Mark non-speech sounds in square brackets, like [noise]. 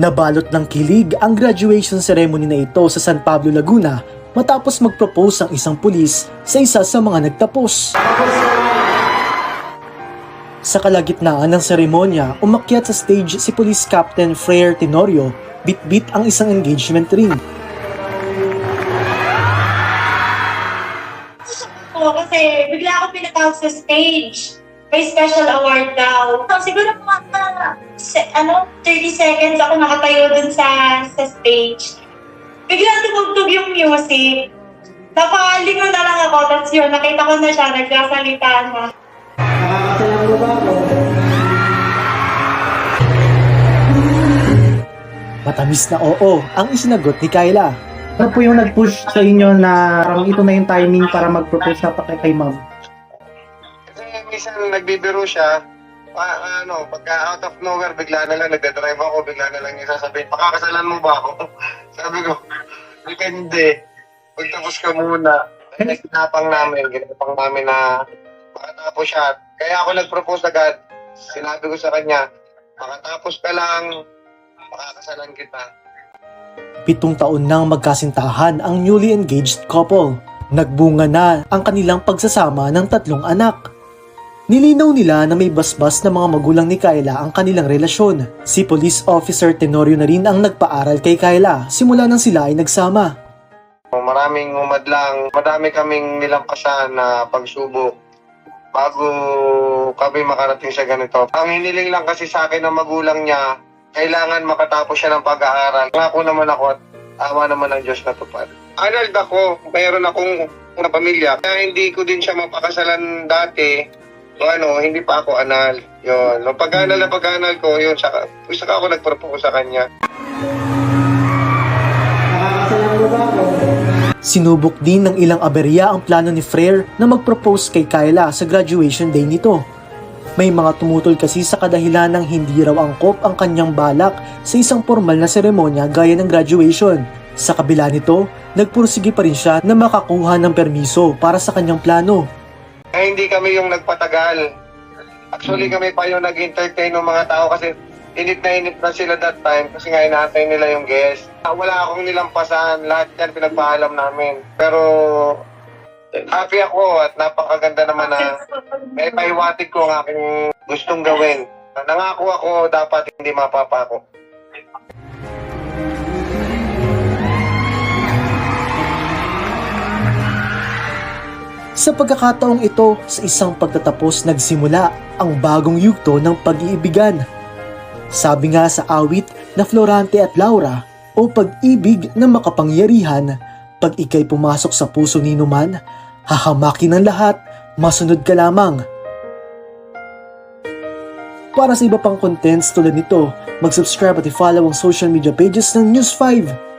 Nabalot ng kilig ang graduation ceremony na ito sa San Pablo, Laguna matapos mag-propose ang isang pulis sa isa sa mga nagtapos. Sa kalagitnaan ng seremonya, umakyat sa stage si Police Captain Frere Tenorio, bit-bit ang isang engagement ring. Oo, kasi bigla ako pinatawag sa stage. May special award daw. So, siguro mga se- ano, 30 seconds ako nakatayo dun sa, sa stage. Bigla tumugtog yung music. Napalingon na lang ako, tapos yun, nakita ko na siya, nagsasalita na. Matamis na oo ang isinagot ni Kyla. Ano po yung nag-push sa inyo na parang ito na yung timing para mag-propose na pa kay, kay ma'am? Minsan nagbibiro siya, pa, ano, pagka out of nowhere, bigla na lang nagdadrive ako, bigla na lang yung sasabihin, pakakasalan mo ba ako? [laughs] Sabi ko, hindi. Pagtapos ka muna. Kaya ginapang namin, ginapang namin na makatapos siya. Kaya ako nag-propose agad. Sinabi ko sa kanya, makatapos ka lang, makakasalan kita. Pitong taon nang magkasintahan ang newly engaged couple. Nagbunga na ang kanilang pagsasama ng tatlong anak. Nilinaw nila na may basbas na mga magulang ni Kyla ang kanilang relasyon. Si Police Officer Tenorio na rin ang nagpaaral kay Kyla simula nang sila ay nagsama. Maraming umadlang, madami kaming nilampasan na pagsubok bago kami makarating sa ganito. Ang hiniling lang kasi sa akin ng magulang niya, kailangan makatapos siya ng pag-aaral. Ngako naman ako at awa naman ng Diyos na tupad. Anal ako, mayroon akong una pamilya. Kaya hindi ko din siya mapakasalan dati. So ano, hindi pa ako anal. Yun. Nung pag-anal na pag-anal ko, yun, saka, saka ako nag-propose sa kanya. Sinubok din ng ilang aberya ang plano ni Frere na mag-propose kay Kyla sa graduation day nito. May mga tumutol kasi sa kadahilan ng hindi raw angkop ang kanyang balak sa isang formal na seremonya gaya ng graduation. Sa kabila nito, nagpursige pa rin siya na makakuha ng permiso para sa kanyang plano. Eh, hindi kami yung nagpatagal. Actually, kami pa yung nag-entertain ng mga tao kasi init na init na sila that time kasi nga inaantay nila yung guest. Ah, Wala akong nilampasan, lahat yan pinagpaalam namin. Pero happy ako at napakaganda naman na may pahiwatig ko ang aking gustong gawin. Nangako ako dapat hindi mapapako. Sa pagkakataong ito, sa isang pagtatapos nagsimula ang bagong yugto ng pag-iibigan. Sabi nga sa awit na Florante at Laura, o pag-ibig na makapangyarihan, pag ikay pumasok sa puso ni Numan, hahamakin ng lahat, masunod ka lamang. Para sa iba pang contents tulad nito, mag-subscribe at i-follow ang social media pages ng News 5